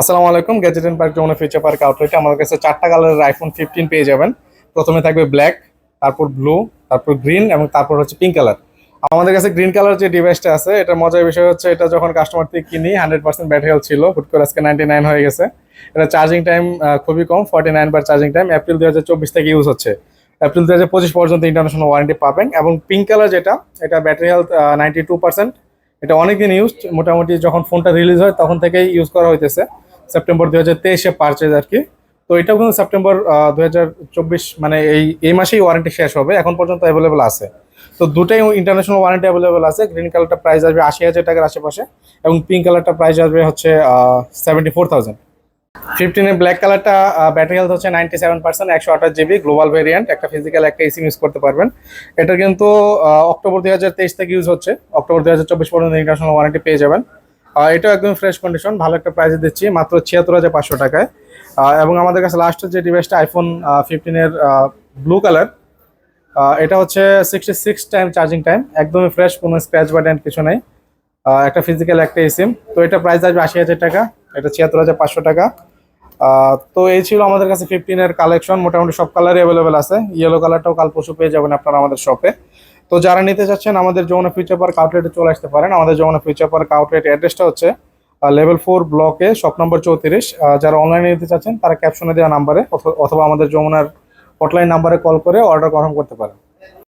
আসসালামু আলাইকুম gadget and park Jamuna future park আউটলেটে আমাদের কাছে চারটা কালারের আইফোন ফিফটিন পেয়ে যাবেন। প্রথমে থাকবে ব্ল্যাক তারপর ব্লু তারপর গ্রিন এবং তারপর হচ্ছে পিঙ্ক কালার আমাদের কাছে গ্রিন কালার যে ডিভাইসটা আছে, এটা মজার বিষয় হচ্ছে এটা যখন কাস্টমার থেকে কিনি হান্ড্রেড পার্সেন্ট ব্যাটারি হেলথ ছিল, হুট করে আজকে নাইনটি নাইন হয়ে গেছে। এটা চার্জিং টাইম খুবই কম ফর্টি নাইন বার চার্জিং টাইম এপ্রিল দু হাজার চব্বিশ থেকে ইউজ হচ্ছে। এপ্রিল দু হাজার পঁচিশ পর্যন্ত ইন্টারন্যাশনাল ওয়ারেন্টি পাবেন এবং পিঙ্ক কালার যেটা, এটা battery health ninety two percent এটা অনেকদিন ইউজ মোটামুটি যখন ফোনটা রিলিজ হয় তখন থেকেই ইউজ করা হইতেছে। সেপ্টেম্বর দুই হাজার তেইশে পারচেজ আর কি। তো এটাও কিন্তু সেপ্টেম্বর চব্বিশ মানে এই এই মাসেই ওয়ারেন্টি শেষ হবে, এখন পর্যন্ত অ্যাভেলেবেল আছে। তো দুটাই ইন্টারন্যাশনাল ওয়ারেন্টি অ্যাভেলেবেল আছে গ্রিন কালারটা প্রাইস আসবে আশি হাজার টাকার আশেপাশে, এবং পিঙ্ক কালারটা প্রাইস আসবে হচ্ছে সেভেন্টি ফোর থাউজেন্ড ফিফটিনের ব্ল্যাক কালারটা ব্যাটারি হেলথ হচ্ছে নাইনটি সেভেন পার্সেন্ট একশো আঠাশ জিবি গ্লোবাল ভেরিয়েন্ট একটা ফিজিক্যাল একটা এসিম ইউজ করতে পারবেন। এটা কিন্তু অক্টোবর দুই হাজার তেইশ থেকে ইউজ হচ্ছে, অক্টোবর দুই হাজার চব্বিশ পর্যন্ত ইন্টারন্যাশনাল ওয়ারেন্টি পেয়ে যাবেন। এটাও একদম ফ্রেশ কন্ডিশন ভালো একটা প্রাইসে দিচ্ছি, মাত্র ছিয়াত্তর হাজার পাঁচশো টাকায়। এবং আমাদের কাছে লাস্টের যে ডিভাইসটা আইফোন ফিফটিনের ব্লু কালার এটা হচ্ছে sixty six time charging time একদমই ফ্রেশ কোনো স্ক্র্যাচ বাটন কিছু নেই। একটা ফিজিক্যাল একটা এসিম তো এটা প্রাইস আসবে আশি হাজার টাকা, এটা ছিয়াত্তর হাজার পাঁচশো টাকা। তো এই ছিল আমাদের কাছে ফিফটিনের কালেকশন মোটামুটি সব কালারই অ্যাভেলেবেল আছে। ইয়েলো কালারটাও কাল পরশু পেয়ে যাবেন আপনারা আমাদের শপে তো যারা নিতে চাচ্ছেন আমাদের যমুনা ফিউচার পার্ক আউটলেটে চলে আসতে পারেন। আমাদের যমুনা ফিউচার পার্ক আউটলেট অ্যাড্রেসটা হচ্ছে লেভেল ফোর ব্লকে শপ নম্বর চৌত্রিশ। যারা অনলাইনে নিতে চাচ্ছেন, তারা ক্যাপশনে দেওয়া নাম্বারে অথবা আমাদের যমুনার হটলাইন নাম্বারে কল করে অর্ডার কনফার্ম করতে পারেন।